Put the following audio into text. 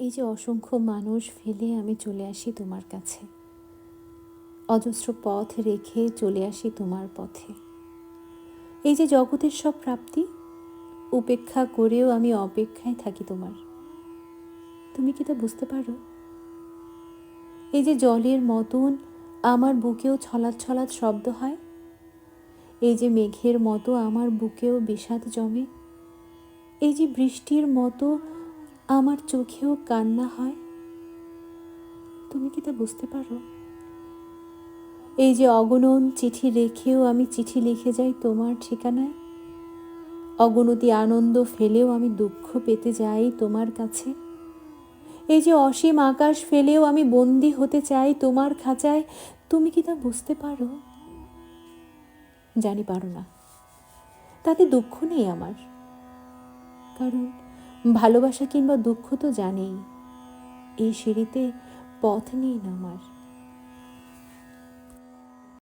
এই যে অসংখ্য মানুষ ফেলে আমি চলে আসি তোমার কাছে। অজস্র পথ রেখে চলে আসি তোমার পথে। এই যে জগতের সব প্রাপ্তি, উপেক্ষা করেও আমি অপেক্ষায় থাকি তোমার। তুমি কি তা বুঝতে পারো? এই যে জলের মতন আমার বুকেও ছলাৎ ছলাৎ শব্দ হয়, এই যে মেঘের মতো আমার বুকেও বিষাদ জমে, এই যে বৃষ্টির মতো আমার চোখেও কান্না হয়? তুমি কি তা বুঝতে পারো? এই যে অগণন চিঠি রেখেও আমি চিঠি লিখে যাই তোমার ঠিকানায়, অগণতি আনন্দ ফেলেও আমি দুঃখ পেতে যাই তোমার কাছে, এই যে অসীম আকাশ ফেলেও আমি বন্দি হতে চাই তোমার খাঁচায়, তুমি কি তা বুঝতে পারো? জানি পারো না, তাতে দুঃখ নেই আমার, কারণ ভালোবাসা কিংবা দুঃখ তো জানেই। এই সিঁড়িতে পথ নেই না আমার।